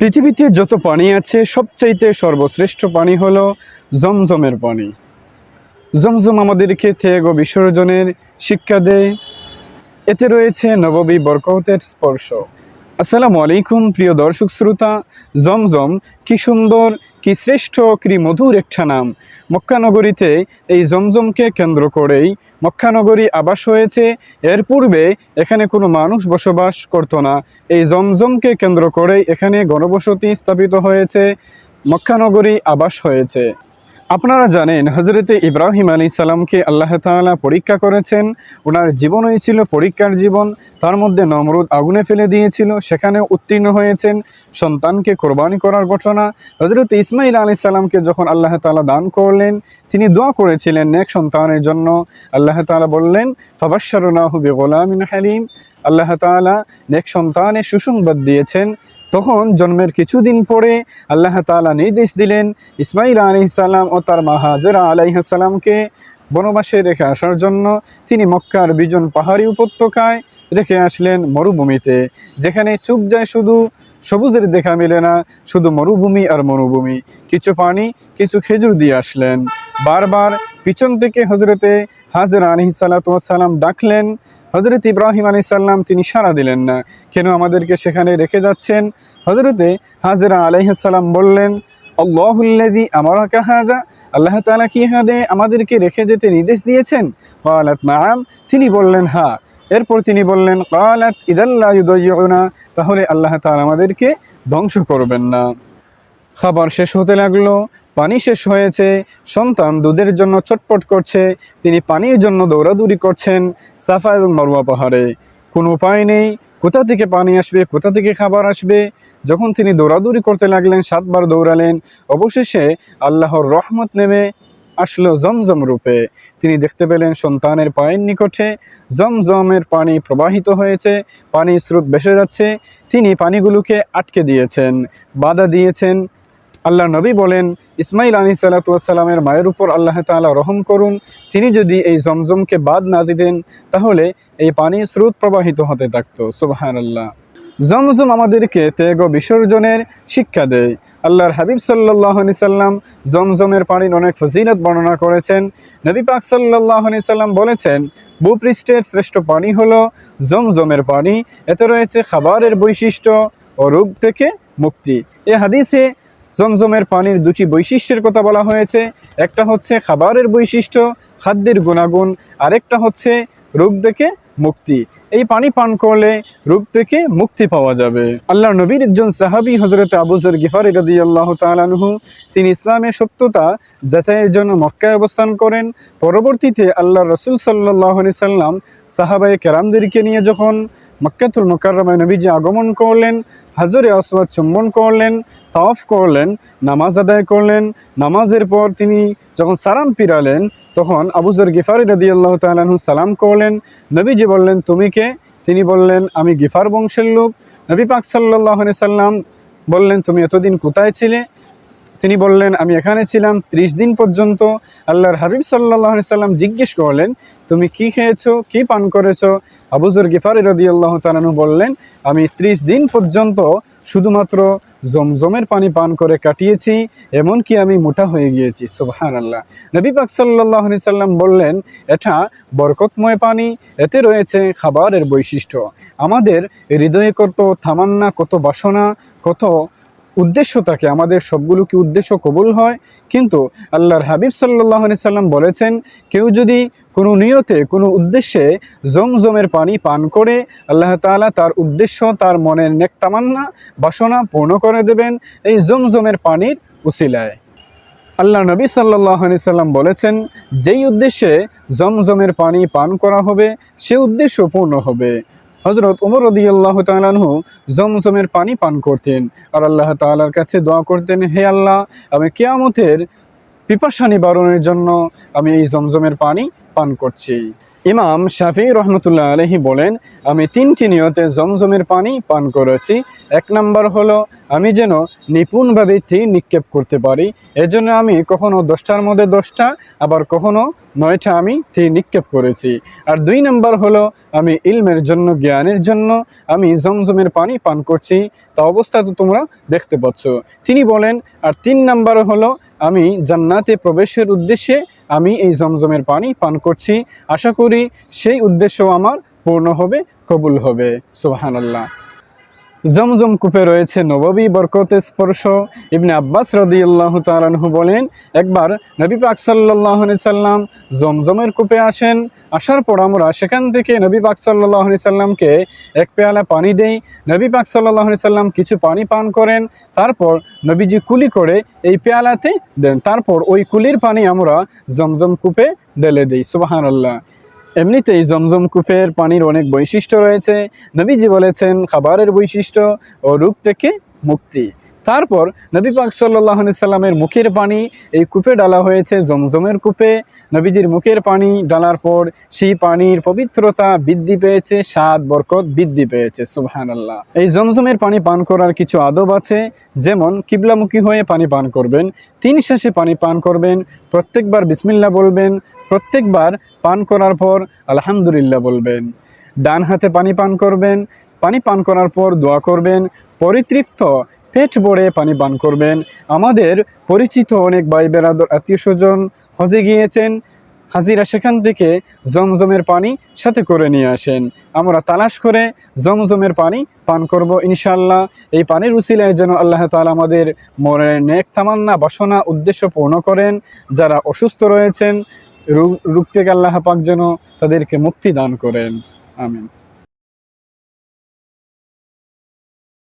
পৃথিবীতে যত পানি আছে, সবচাইতে সর্বশ্রেষ্ঠ পানি হল জমজমের পানি। জমজম আমাদেরকে ত্যাগ ও বিসর্জনের শিক্ষা দেয়। এতে রয়েছে নববী বরকতের স্পর্শ। আসসালামু আলাইকুম, প্রিয় দর্শক শ্রোতা। জমজম, কি সুন্দর, কি শ্রেষ্ঠ, কি মধুর একটা নাম। মক্কানগরীতে এই জমজমকে কেন্দ্র করেই মক্কানগরী আবাস হয়েছে। এর পূর্বে এখানে কোনো মানুষ বসবাস করতো না। এই জমজমকে কেন্দ্র করেই এখানে গণবসতি স্থাপিত হয়েছে। মক্কানগরী আবাস হয়েছে। আপনারা জানেন হজরতে ইব্রাহিম আলী সালামকে আল্লাহ তাআলা পরীক্ষা করেছেন। ওনার জীবনই ছিল পরীক্ষার জীবন, তার মধ্যে নমরুদ আগুনে ফেলে দিয়েছিল, সেখানে উত্তীর্ণ হয়েছেন। সন্তানকে কোরবানি করার ঘটনা হজরত ইসমাইল আলী সালামকে যখন আল্লাহ তাআলা দান করলেন, তিনি দোয়া করেছিলেন নেক সন্তানের জন্য। আল্লাহ তাআলা বললেন, ফাবাশশারনাহু বিগুলামিন হালিম। আল্লাহ তাআলা নেক সন্তানের সুসংবাদ দিয়েছেন। তখন জন্মের কিছুদিন পরে আল্লাহ তাআলা নির্দেশ দিলেন ইসমাইল আলাইসাল্লাম ও তার মা হাজরা আলাইসাল্লামকে বনবাসে রেখে আসার জন্য তিনি মক্কার বিজন পাহাড়ি উপত্যকায় রেখে আসলেন মরুভূমিতে, যেখানে চুপ যায় শুধু সবুজের দেখা মেলে না, শুধু মরুভূমি আর মরুভূমি কিছু পানি, কিছু খেজুর দিয়ে আসলেন। বারবার পিছন থেকে হজরতে হাজরা আলহি সাল্লাম ডাকলেন হজরত ইব্রাহিম আলী সাল্লাম তিনি সাড়া দিলেন না। কেন আমাদেরকে সেখানে রেখে যাচ্ছেন? হজরতে হাজরা আলাইসাল্লাম বললেন আল্লাহুল্লাদি আমার কাহাজা আল্লাহ তাআলা কি হাদে আমাদেরকে রেখে যেতে নির্দেশ দিয়েছেন? কালাত নাম তিনি বললেন হ্যাঁ এরপর তিনি বললেন কালাত ইদাল্লাহ ইউদাইয়ুনা। তাহলে আল্লাহ তাআলা আমাদেরকে ধ্বংস করবেন না। খাবার শেষ হতে লাগল। পানি শেষ হয়েছে, সন্তান দুধের জন্য চটপট করছে, তিনি পানির জন্য দৌড়াদৌড়ি করছেন সাফা এবং মারুয়া পাহাড়ে। কোনো উপায় নেই, কোথা থেকে পানি আসবে, কোথা থেকে খাবার আসবে? যখন তিনি দৌড়াদৌড়ি করতে লাগলেন, সাতবার দৌড়ালেন, অবশেষে আল্লাহর রহমত নেমে আসলো জমজম রূপে। তিনি দেখতে পেলেন সন্তানের পায়ের নিকটে জমজমের পানি প্রবাহিত হয়েছে পানি স্রোত বেসে যাচ্ছে, তিনি পানিগুলোকে আটকে দিয়েছেন, বাধা দিয়েছেন আল্লাহ নবী বলেন, ইসমাইল আলী সাল্লাতামের মায়ের উপর আল্লাহ তাআলা রহম করুন। তিনি যদি এই জমজমকে বাদ না দিতেন, তাহলে এই পানি স্রোত প্রবাহিত হতে থাকতো। সুবাহান আল্লাহ জমজম আমাদেরকে ত্যাগ বিসর্জনের শিক্ষা দেয়। আল্লাহর হাবিব সাল্লাহ সাল্লাম জমজমের পানির অনেক ফজিলত বর্ণনা করেছেন। নবী পাক সাল্লাহ সাল্লাম বলেছেন, ভূপৃষ্ঠের শ্রেষ্ঠ পানি হলো জমজমের পানি। এতে রয়েছে খাবারের বৈশিষ্ট্য ও রোগ থেকে মুক্তি। এ হাদিসে জমজমের পানির দুটি বৈশিষ্ট্যের কথা বলা হয়েছে। একটা হচ্ছে খাবারের বৈশিষ্ট্য, খাদ্যের গুণাগুণ। আরেকটা হচ্ছে রোগ থেকে মুক্তি। এই পানি পান করলে রোগ থেকে মুক্তি পাওয়া যাবে। আল্লাহ নবীর একজন সাহাবি হজরত আবুজর গিফারি রদি আল্লাহ তালানহু তিনি ইসলামের সত্যতা যাচাইয়ের জন্য মক্কায় অবস্থান করেন। পরবর্তীতে আল্লাহ রসুল সাল্লাহ সাল্লাম সাহাবাই কেরামদেরকে নিয়ে যখন মক্কাতুল মোকাররমায় নবীজি আগমন করলেন, হাজরে আসওয়াদ চুম্বন করলেন তাওয়াফ করলেন, নামাজ আদায় করলেন, নামাজের পর তিনি যখন সালাম পিরালেন তখন আবুজর গিফারি রদি আল্লাহ তালু সালাম করলেন। নবীজি বললেন, তুমি কে? তিনি বললেন, আমি গিফার বংশের লোক। নবী পাক সাল্লাহ সাল্লাম বললেন, তুমি এতদিন কোথায় ছিলে? তিনি বললেন, আমি এখানে ছিলাম ত্রিশ দিন পর্যন্ত। আল্লাহর হাবিব সাল্লাহ সাল্লাম জিজ্ঞেস করলেন, তুমি কি খেয়েছো? কি পান করেছ? আবুজর গিফারি রদি আল্লাহ তালানু বললেন, আমি ত্রিশ দিন পর্যন্ত শুধুমাত্র জমজমের পানি পান করে কাটিয়েছি, এমনকি আমি মোটা হয়ে গিয়েছি। সুবহান আল্লাহ নবী পাক সাল্লাহ সাল্লাম বললেন, এটা বরকতময় পানি, এতে রয়েছে খাবারের বৈশিষ্ট্য। আমাদের হৃদয়ে কত থামান্না কত বাসনা, কত উদ্দেশ্য থাকে, আমাদের সবগুলো কি উদ্দেশ্য কবুল হয়? কিন্তু আল্লাহর হাবিব সাল্লাহ সাল্লাম বলেছেন, কেউ যদি কোনো নিয়তে, কোনো উদ্দেশ্যে জমজমের পানি পান করে, আল্লাহ তাআলা তার উদ্দেশ্য, তার মনের নেক তামান্না, বাসনা পূর্ণ করে দেবেন এই জমজমের পানির উসিলায়। আল্লাহ নবী সাল্লাহ সাল্লাম বলেছেন, যেই উদ্দেশ্যে জমজমের পানি পান করা হবে, সে উদ্দেশ্য পূর্ণ হবে। হজরত উমর রদি আল্লাহ তালাহু জমজমের পানি পান করতেন। আর আল্লাহ তালার কাছে দোয়া করতেন, হে আল্লাহ, আমি কেয়ামতের পিপাসা নিবারণের জন্য আমি এই জমজমের পানি পান করছি। ইমাম শাফি রহমতুল্লাহ আলহি বলেন, আমি তিনটি নিয়তে জমজমের পানি পান করেছি। এক নাম্বার হলো, আমি যেন নিপুণভাবে তীর নিক্ষেপ করতে পারি। এজন্য আমি কখনো দশটার মধ্যে দশটা, আবার কখনো নয়টা আমি তীর নিক্ষেপ করেছি। আর দুই নাম্বার হলো, আমি ইলমের জন্য, জ্ঞানের জন্য আমি জমজমের পানি পান করছি। তা অবস্থা তো তোমরা দেখতে পাচ্ছ। তিনি বলেন, আর তিন নাম্বার হলো আমি জান্নাতে প্রবেশের উদ্দেশ্যে আমি এই জমজমের পানি পান করছি। আশা করি সেই উদ্দেশ্য আমার পূর্ণ হবে, কবুল হবে। সুবাহান আল্লাহ জমজম কূপে রয়েছে নববী বরকতে স্পর্শ। ইবনে আব্বাস রদিউল্লাহ তালানহু বলেন, একবার নবী পাক সাল্লাহ সাল্লাম জমজমের কূপে আসেন, আসার পর আমরা সেখান থেকে নবী পাক সাল্লাহ সাল্লামকে এক পেয়ালা পানি দেই। নবী পাক সাল্লাহ সাল্লাম কিছু পানি পান করেন, তারপর নবীজি কুলি করে এই পেয়ালাতে দেন। তারপর ওই কুলির পানি আমরা জমজম কূপে ঢেলে দিই। সুবাহান আল্লাহ এমনিতেই জমজম কূপের পানির অনেক বৈশিষ্ট্য রয়েছে। নবীজি বলেছেন, খাবারের বৈশিষ্ট্য ও রূপ থেকে মুক্তি। তারপর নবী পাক সাল্লাহ সাল্লামের মুখের পানি, এই কূপে ডালা হয়েছে জমজমের কূপে। নবীজির মুখের পানি ডালার পর সেই পানির পবিত্রতা বৃদ্ধি পেয়েছে, স্বাদ, বরকত বৃদ্ধি পেয়েছে সুবহান আল্লাহ এই জমজমের পানি পান করার কিছু আদব আছে, যেমন কিবলামুখী হয়ে পানি পান করবেন, তিন শ্বাসে পানি পান করবেন, প্রত্যেকবার বিসমিল্লা বলবেন, প্রত্যেকবার পান করার পর আলহামদুলিল্লাহ বলবেন। ডান হাতে পানি পান করবেন, পানি পান করার পর দোয়া করবেন, পরিতৃপ্ত পেট ভরে পানি পান করবেন। আমাদের পরিচিত অনেক ভাই বেরাদর আত্মীয় স্বজন হজে গিয়েছেন, হাজিরা সেখান থেকে জমজমের পানি সাথে করে নিয়ে আসেন। আমরা তালাশ করে জমজমের পানি পান করব ইনশাল্লাহ এই পানির উসিলায় যেন আল্লাহ তালা আমাদের মনের নেক তামান্না, বাসনা, উদ্দেশ্য পূর্ণ করেন। যারা অসুস্থ রয়েছেন রোগ থেকে আল্লাহ পাক যেন তাদেরকে মুক্তি দান করেন। আমিন।